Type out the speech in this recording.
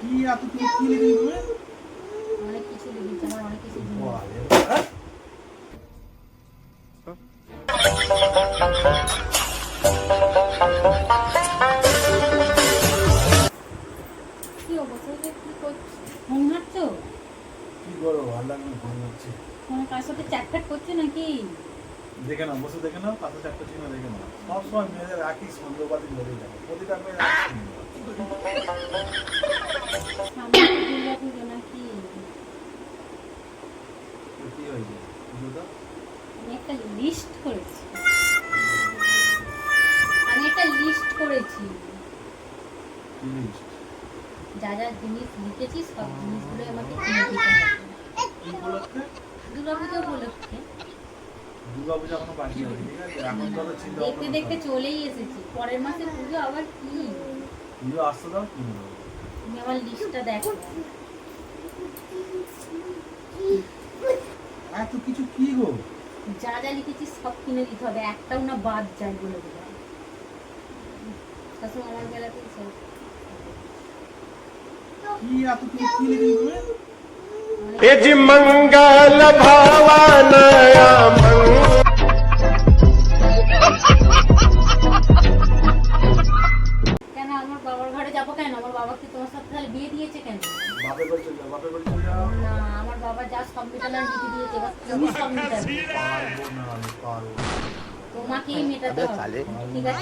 কি এত তুমি কি লিখে দিবে অনেক কিছু লিখেছি আমার অনেক কিছু হ্যাঁ? কি অবস্থা? কি করছ কি করো আল্লাহ আমি ঘুম হচ্ছে তোমার কার সাথে চ্যাটপ্যাট করছ নাকি? দেখে নাও বসে দেখে নাও পাশে চিহ্ন দেখে নাও। সব সময় মেয়েদের একই সন্দেহবাদী বলে যাবে প্রতিটা মেয়ের কি হয়েছে পুজোটা আমি একটা লিস্ট করেছি আমি একটা লিস্ট করেছি কি লিস্ট যা যা জিনিস লিখেছি সব জিনিসগুলো আমাকে কিনে দিতে হবে কি উপলক্ষে দুর্গা পুজো উপলক্ষে দুর্গা পূজা এখনও বাকি আছে ঠিক আছে এখন তো চিন্তা দেখতে দেখতে চলেই এসেছি পরের মাসে পুজো আবার কি পুজো আসতে দাও কিনে দেবো তুমি আমার লিস্টটা দেখো এত কিছু কি গো যা যা লিখেছি সব কিনে দিতে হবে একটাও না বাদ যায় বলে দিলাম শাশুড়ি আমার বেলাতেই সব কি এত তুমি কি লিখে দিবে অনেক- यज मंगल भावनया যাব কেন? আমার বাবাকে তোমার সাথে তাহলে বিয়ে দিয়েছে কেন? বাপের বাড়ি চলে যাও বাপের বাড়ি চলে যাও। না আমার বাবা যা সব আর মিটে দিয়েছে তুমি। তোমাকেই মেটাতে হবে। ঠিক আছে?